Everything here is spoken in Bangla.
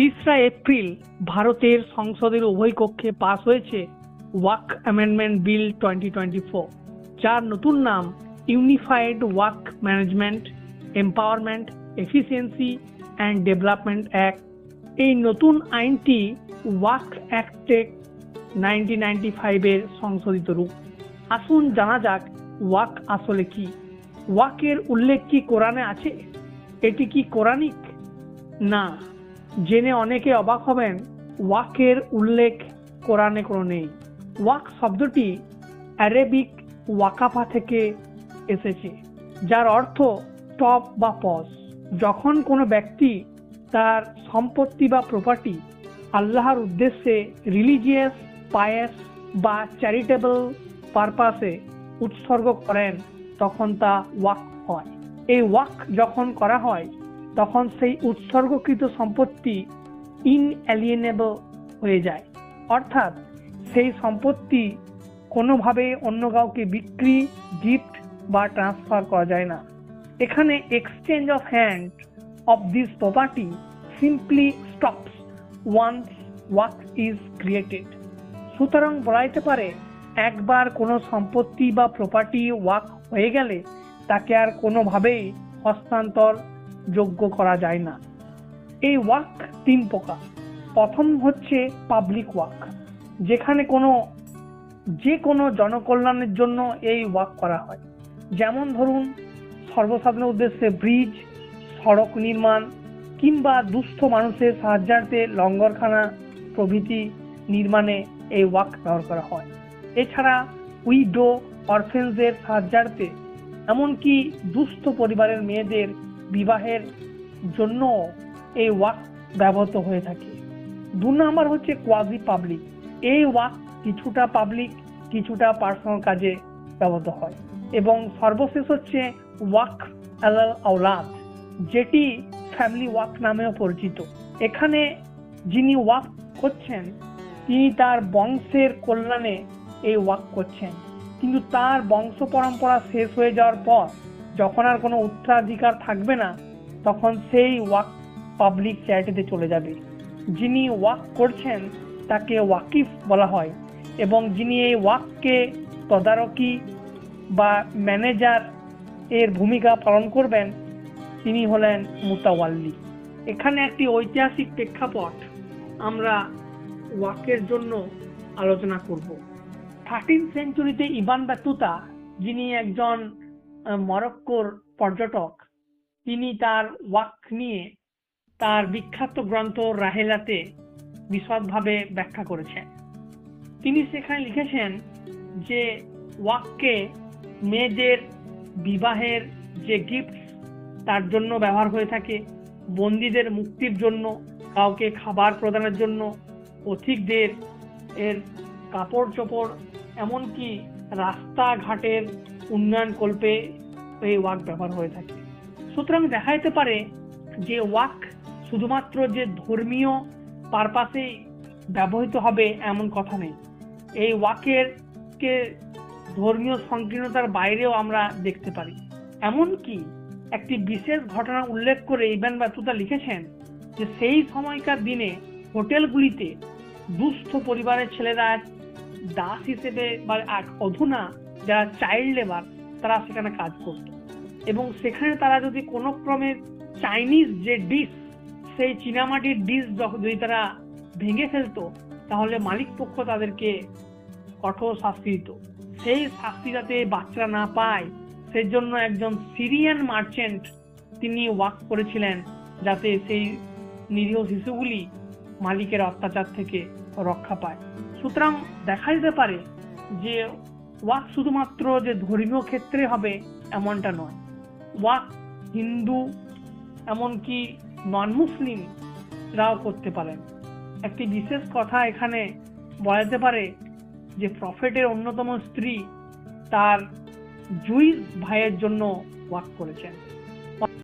তেসরা এপ্রিল ভারতের সংসদের উভয় কক্ষে পাশ হয়েছে waqf amendment bill twenty twenty four, যার নতুন নাম unified waqf management, empowerment, efficiency and development act. এই নতুন আইনটি ওয়াক অ্যাক্টে নাইনটিন নাইনটি ফাইভের সংশোধিত রূপ। আসুন জানা যাক ওয়াক আসলে কি। ওয়াকের উল্লেখ কি কোরআনে আছে? এটি কি কোরআনিক? না। জেনে অনেকে অবাক হবেন, ওয়াকের উল্লেখ কোরআনে কোনো নেই। ওয়াক শব্দটি অ্যারেবিক ওয়াকাফা থেকে এসেছে, যার অর্থ টপ বা পজ। যখন কোনো ব্যক্তি তার সম্পত্তি বা প্রপার্টি আল্লাহর উদ্দেশ্যে রিলিজিয়াস পায়াস বা চ্যারিটেবল পারপাসে উৎসর্গ করেন, তখন তা ওয়াক হয়। এই ওয়াক যখন করা হয় তখন সেই উৎসর্গকৃত সম্পত্তি ইনঅ্যালিয়েনেবল হয়ে যায়। অর্থাৎ সেই সম্পত্তি কোনোভাবে অন্য কাউকে বিক্রি গিফট বা ট্রান্সফার করা যায় না। এখানে exchange of hand of this property simply stops once waqf is created সুতরাং বলা যেতে পারে, একবার কোনো সম্পত্তি বা প্রপার্টি ওয়াক হয়ে গেলে তাকে আর কোনোভাবেই হস্তান্তর যোগ্য করা যায় না। এই ওয়াক তিন প্রকার। প্রথম হচ্ছে পাবলিক ওয়াক, যেখানে কোনো, যে কোনো জনকল্যাণের জন্য এই ওয়াক করা হয়। যেমন ধরুন, সর্বসাধারণের উদ্দেশ্যে ব্রিজ সড়ক নির্মাণ, কিংবা দুস্থ মানুষের সাহায্যার্থে লঙ্গরখানা প্রভৃতি নির্মাণে এই ওয়াক ব্যবহার করা হয়। এছাড়া উইডো অরফেন্সের সাহায্যার্থে, এমনকি দুস্থ পরিবারের মেয়েদের বিবাহের জন্য এই ওয়াক ব্যবহৃত হয়ে থাকে। দু নম্বর হচ্ছে কোয়াজি পাবলিক এই ওয়াক কিছুটা পাবলিক কিছুটা পার্সোনাল কাজে ব্যবহৃত হয়। এবং সর্বশেষ হচ্ছে ওয়াক আলাল আওলাদ, যেটি ফ্যামিলি ওয়াক নামেও পরিচিত। এখানে যিনি ওয়াক করছেন, তিনি তার বংশের কল্যাণে এই ওয়াক করছেন। কিন্তু তার বংশ পরম্পরা শেষ হয়ে যাওয়ার পর যখন আর কোনো উত্তরাধিকার থাকবে না, তখন সেই ওয়াক পাবলিক চ্যারিটিতে চলে যাবে। যিনি ওয়াক করছেন, তাকে ওয়াকিফ বলা হয় এবং যিনি এই ওয়াককে তদারকি বা ম্যানেজার এর ভূমিকা পালন করবেন, তিনি হলেন মুতাওয়াল্লি। এখানে একটি ঐতিহাসিক প্রেক্ষাপট আমরা ওয়াকের জন্য আলোচনা করব। থার্টিন সেঞ্চুরিতে ইবান বাতুতা যিনি একজন মরক্কোর পর্যটক। তিনি তার ওয়াক নিয়ে তার বিখ্যাত গ্রন্থ রাহেলাতে বিশদভাবে ব্যাখ্যা করেছেন। তিনি সেখানে লিখেছেন যে ওয়াককে মেয়েদের বিবাহের যে গিফট তার জন্য ব্যবহার হয়ে থাকে, বন্দীদের মুক্তির জন্য, কাউকে খাবার প্রদানের জন্য, পথিকদের এর কাপড় চোপড় এমনকি রাস্তাঘাটের উন্নয়ন কল্পে এই ওয়াক ব্যবহার হয়ে থাকে। সুতরাং দেখা যেতে পারে যে ওয়াক শুধুমাত্র যে ধর্মীয় পারপাসেই ব্যবহৃত হবে এমন কথা নেই। এই ওয়াকের কে ধর্মীয় সংকীর্ণতার বাইরেও আমরা দেখতে পারি। এমনকি একটি বিশেষ ঘটনা উল্লেখ করে ইবান বাতুতা লিখেছেন যে সেই সময়কার দিনে হোটেলগুলিতে দুস্থ পরিবারের ছেলেরা দাস হিসেবে বা এক- অধুনা যারা চাইল্ড লেবার তারা সেখানে কাজ করত। এবং সেখানে তারা যদি কোনো ক্রমে চাইনিজ যে ডিশ, সেই চীনামাটির ডিশ যদি তারা ভেঙে ফেলতো, তাহলে মালিক পক্ষ তাদেরকে কঠোর শাস্তি দিত। সেই শাস্তি যাতে বাচ্চারা না পায় সেই জন্য একজন সিরিয়ান মার্চেন্ট তিনি ওয়াক করেছিলেন যাতে সেই নিরীহ শিশুগুলি মালিকের অত্যাচার থেকে রক্ষা পায়। সুতরাং দেখা যেতে পারে যে ওয়াক শুধুমাত্র যে ধর্মীয় ক্ষেত্রে হবে, এমনটা নয়। ওয়াক হিন্দু, এমনকি নন মুসলিম রাও করতে পারেন। একটি বিশেষ কথা এখানে বলা যেতে পারে যে, প্রফেটের অন্যতম স্ত্রী তার জুইস ভাইয়ের জন্য ওয়াক করেছেন।